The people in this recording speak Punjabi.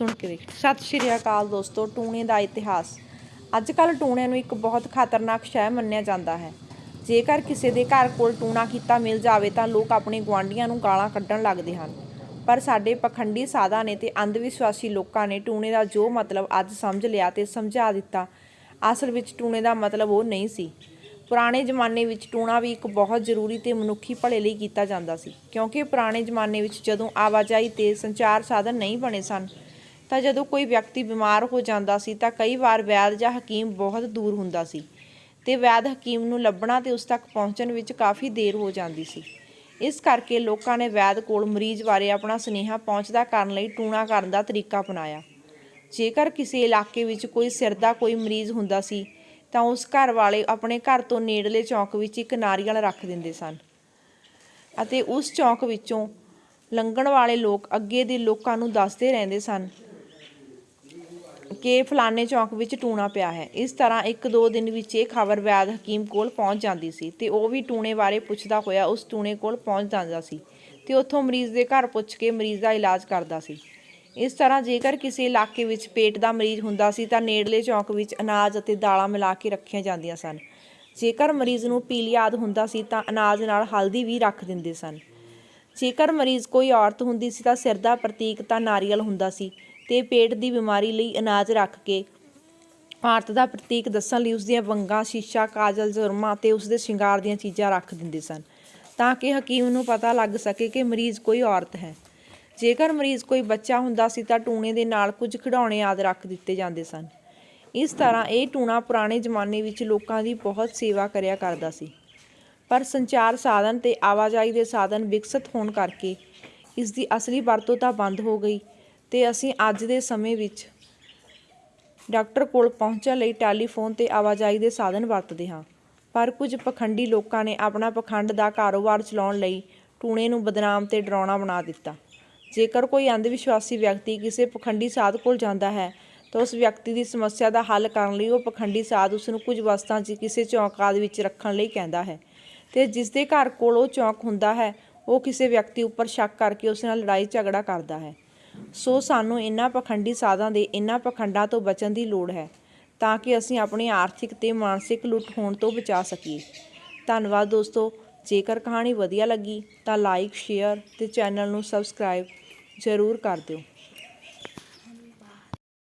ਸੁਣ ਕੇ ਦੇਖ ਸਤਿ ਸ਼੍ਰੀ ਅਕਾਲ ਦੋਸਤੋ, ਟੂਣੇ ਦਾ ਇਤਿਹਾਸ। ਅੱਜ ਕੱਲ ਟੂਣਿਆਂ ਨੂੰ ਇੱਕ ਬਹੁਤ ਖਤਰਨਾਕ ਸ਼ੈ ਮੰਨਿਆ ਜਾਂਦਾ ਹੈ। ਜੇਕਰ ਕਿਸੇ ਦੇ ਘਰ ਕੋਲ ਟੂਣਾ ਕੀਤਾ ਮਿਲ ਜਾਵੇ ਤਾਂ ਲੋਕ ਆਪਣੇ ਗੁਆਂਢੀਆਂ ਨੂੰ ਗਾਲਾਂ ਕੱਢਣ ਲੱਗਦੇ ਹਨ। ਪਰ ਸਾਡੇ ਪਖੰਡੀ ਸਾਧਾਂ ਨੇ ਤੇ ਅੰਧ ਵਿਸ਼ਵਾਸੀ ਲੋਕਾਂ ਨੇ ਟੂਣੇ ਦਾ ਜੋ ਮਤਲਬ ਅੱਜ ਸਮਝ ਲਿਆ ਤੇ ਸਮਝਾ ਦਿੱਤਾ, ਅਸਲ ਵਿੱਚ ਟੂਣੇ ਦਾ ਮਤਲਬ ਉਹ ਨਹੀਂ ਸੀ। ਪੁਰਾਣੇ ਜ਼ਮਾਨੇ ਵਿੱਚ ਟੂਣਾ ਵੀ ਇੱਕ ਬਹੁਤ ਜ਼ਰੂਰੀ ਤੇ ਮਨੁੱਖੀ ਭਲੇ ਲਈ ਕੀਤਾ ਜਾਂਦਾ ਸੀ, ਕਿਉਂਕਿ ਪੁਰਾਣੇ ਜ਼ਮਾਨੇ ਵਿੱਚ ਜਦੋਂ ਆਵਾਜਾਈ ਤੇ ਸੰਚਾਰ ਸਾਧਨ ਨਹੀਂ ਬਣੇ ਸਨ ਤਾਂ ਜਦੋਂ ਕੋਈ ਵਿਅਕਤੀ ਬਿਮਾਰ ਹੋ ਜਾਂਦਾ ਸੀ ਤਾਂ ਕਈ ਵਾਰ ਵੈਦ ਜਾਂ ਹਕੀਮ ਬਹੁਤ ਦੂਰ ਹੁੰਦਾ ਸੀ ਤੇ ਵੈਦ ਹਕੀਮ ਨੂੰ ਲੱਭਣਾ ਤੇ ਉਸ ਤੱਕ ਪਹੁੰਚਣ ਵਿੱਚ ਕਾਫੀ ਦੇਰ ਹੋ ਜਾਂਦੀ ਸੀ। ਇਸ ਕਰਕੇ ਲੋਕਾਂ ਨੇ ਵੈਦ ਕੋਲ ਮਰੀਜ਼ ਬਾਰੇ ਆਪਣਾ ਸੁਨੇਹਾ ਪਹੁੰਚਦਾ ਕਰਨ ਲਈ ਟੂਣਾ ਕਰਨ ਦਾ ਤਰੀਕਾ ਅਪਣਾਇਆ। ਜੇਕਰ ਕਿਸੇ ਇਲਾਕੇ ਵਿੱਚ ਕੋਈ ਸਿਰ ਦਾ ਕੋਈ ਮਰੀਜ਼ ਹੁੰਦਾ ਸੀ ਤਾਂ ਉਸ ਘਰ ਵਾਲੇ ਆਪਣੇ ਘਰ ਤੋਂ ਨੇੜਲੇ ਚੌਂਕ ਵਿੱਚ ਇੱਕ ਨਾਰੀਅਲ ਰੱਖ ਦਿੰਦੇ ਸਨ ਅਤੇ ਉਸ ਚੌਂਕ ਵਿੱਚੋਂ ਲੰਘਣ ਵਾਲੇ ਲੋਕ ਅੱਗੇ ਦੇ ਲੋਕਾਂ ਨੂੰ ਦੱਸਦੇ ਰਹਿੰਦੇ ਸਨ ਕਿ ਫਲਾਣੇ ਚੌਂਕ ਵਿੱਚ ਟੂਣਾ ਪਿਆ ਹੈ। ਇਸ ਤਰ੍ਹਾਂ ਇੱਕ ਦੋ ਦਿਨ ਵਿੱਚ ਇਹ ਖਬਰ ਵੈਦ ਹਕੀਮ ਕੋਲ ਪਹੁੰਚ ਜਾਂਦੀ ਸੀ ਤੇ ਉਹ ਵੀ ਟੂਣੇ ਬਾਰੇ ਪੁੱਛਦਾ ਹੋਇਆ ਉਸ ਟੂਣੇ ਕੋਲ ਪਹੁੰਚ ਜਾਂਦਾ ਸੀ ਤੇ ਉੱਥੋਂ ਮਰੀਜ਼ ਦੇ ਘਰ ਪੁੱਛ ਕੇ ਮਰੀਜ਼ ਦਾ ਇਲਾਜ ਕਰਦਾ ਸੀ। ਇਸ ਤਰ੍ਹਾਂ ਜੇਕਰ ਕਿਸੇ ਇਲਾਕੇ ਵਿੱਚ ਪੇਟ ਦਾ ਮਰੀਜ਼ ਹੁੰਦਾ ਸੀ ਤਾਂ ਨੇੜਲੇ ਚੌਂਕ ਵਿੱਚ ਅਨਾਜ ਅਤੇ ਦਾਲਾਂ ਮਿਲਾ ਕੇ ਰੱਖੀਆਂ ਜਾਂਦੀਆਂ ਸਨ। ਜੇਕਰ ਮਰੀਜ਼ ਨੂੰ ਪੀਲੀਆਦ ਹੁੰਦਾ ਸੀ ਤਾਂ ਅਨਾਜ ਨਾਲ ਹਲਦੀ ਵੀ ਰੱਖ ਦਿੰਦੇ ਸਨ। ਜੇਕਰ ਮਰੀਜ਼ ਕੋਈ ਔਰਤ ਹੁੰਦੀ ਸੀ ਤਾਂ ਸਿਰ ਦਾ ਪ੍ਰਤੀਕ ਤਾਂ ਨਾਰੀਅਲ ਹੁੰਦਾ ਸੀ। ਤੇ ਪੇਟ ਦੀ ਬਿਮਾਰੀ ਲਈ ਅਨਾਜ ਰੱਖ ਕੇ ਔਰਤ ਦਾ ਪ੍ਰਤੀਕ ਦੱਸਣ ਲਈ ਉਸਦੀਆਂ ਵੰਗਾਂ, ਸ਼ੀਸ਼ਾ, ਕਾਜਲ, ਜ਼ੁਰਮਾ ਤੇ ਉਸਦੇ ਸ਼ਿੰਗਾਰ ਦੀਆਂ ਚੀਜ਼ਾਂ ਰੱਖ ਦਿੰਦੇ ਸਨ। ਤਾਂ ਕਿ ਹਕੀਮ ਨੂੰ ਪਤਾ ਲੱਗ ਸਕੇ ਕਿ ਮਰੀਜ਼ ਕੋਈ ਔਰਤ ਹੈ। ਜੇਕਰ ਮਰੀਜ਼ ਕੋਈ ਬੱਚਾ ਹੁੰਦਾ ਸੀ ਤਾਂ ਟੂਣੇ ਦੇ ਨਾਲ ਕੁਝ ਖਿਡੌਣੇ ਆਦ ਰੱਖ ਦਿੱਤੇ ਜਾਂਦੇ ਸਨ। ਇਸ ਤਰ੍ਹਾਂ ਇਹ ਟੂਣਾ ਪੁਰਾਣੇ ਜ਼ਮਾਨੇ ਵਿੱਚ ਲੋਕਾਂ ਦੀ ਬਹੁਤ ਸੇਵਾ ਕਰਿਆ ਕਰਦਾ ਸੀ। ਪਰ ਸੰਚਾਰ ਸਾਧਨ ਤੇ ਆਵਾਜਾਈ ਦੇ ਸਾਧਨ ਵਿਕਸਿਤ ਹੋਣ ਕਰਕੇ ਇਸ ਦੀ ਅਸਲੀ ਵਰਤੋਂ ਤਾਂ ਬੰਦ ਹੋ ਗਈ। ਤੇ ਅਸੀਂ ਅੱਜ ਦੇ ਸਮੇਂ ਵਿੱਚ ਡਾਕਟਰ ਕੋਲ ਪਹੁੰਚਣ ਲਈ ਟੈਲੀਫੋਨ ਤੇ ਆਵਾਜਾਈ ਦੇ ਸਾਧਨ ਵਰਤਦੇ ਹਾਂ। ਪਰ ਕੁਝ ਪਖੰਡੀ ਲੋਕਾਂ ਨੇ ਆਪਣਾ ਪਖੰਡ ਦਾ ਕਾਰੋਬਾਰ ਚਲਾਉਣ ਲਈ ਟੂਣੇ ਨੂੰ ਬਦਨਾਮ ਤੇ ਡਰਾਉਣਾ ਬਣਾ ਦਿੱਤਾ। ਜੇਕਰ ਕੋਈ ਅੰਧ ਵਿਸ਼ਵਾਸੀ ਵਿਅਕਤੀ ਕਿਸੇ ਪਖੰਡੀ ਸਾਧ ਕੋਲ ਜਾਂਦਾ ਹੈ, ਤਾਂ ਉਸ ਵਿਅਕਤੀ ਦੀ ਸਮੱਸਿਆ ਦਾ ਹੱਲ ਕਰਨ ਲਈ ਉਹ ਪਖੰਡੀ ਸਾਧ ਉਸ ਨੂੰ ਕੁਝ ਵਸਤਾਂ 'ਚ ਕਿਸੇ ਚੌਂਕ ਆਦਿ ਵਿੱਚ ਰੱਖਣ ਲਈ ਕਹਿੰਦਾ ਹੈ ਤੇ ਜਿਸ ਦੇ ਘਰ ਕੋਲ ਉਹ ਚੌਂਕ ਹੁੰਦਾ ਹੈ, ਉਹ ਕਿਸੇ ਵਿਅਕਤੀ ਉੱਪਰ ਸ਼ੱਕ ਕਰਕੇ ਉਸ ਨਾਲ ਲੜਾਈ ਝਗੜਾ ਕਰਦਾ ਹੈ। ਸੋ ਸਾਨੂੰ ਇਹਨਾਂ ਪਖੰਡੀ ਸਾਧਾਂ ਦੇ ਇਹਨਾਂ ਪਖੰਡਾਂ ਤੋਂ ਬਚਣ ਦੀ ਲੋੜ ਹੈ, ਤਾਂ ਕਿ ਅਸੀਂ ਆਪਣੀ ਆਰਥਿਕ ਤੇ ਮਾਨਸਿਕ ਲੁੱਟ ਹੋਣ ਤੋਂ ਬਚਾ ਸਕੀਏ। ਧੰਨਵਾਦ ਦੋਸਤੋ, ਜੇਕਰ ਕਹਾਣੀ ਵਧੀਆ ਲੱਗੀ ਤਾਂ ਲਾਈਕ ਸ਼ੇਅਰ ਤੇ ਚੈਨਲ ਨੂੰ ਸਬਸਕ੍ਰਾਈਬ ਜ਼ਰੂਰ ਕਰ ਦਿਓ।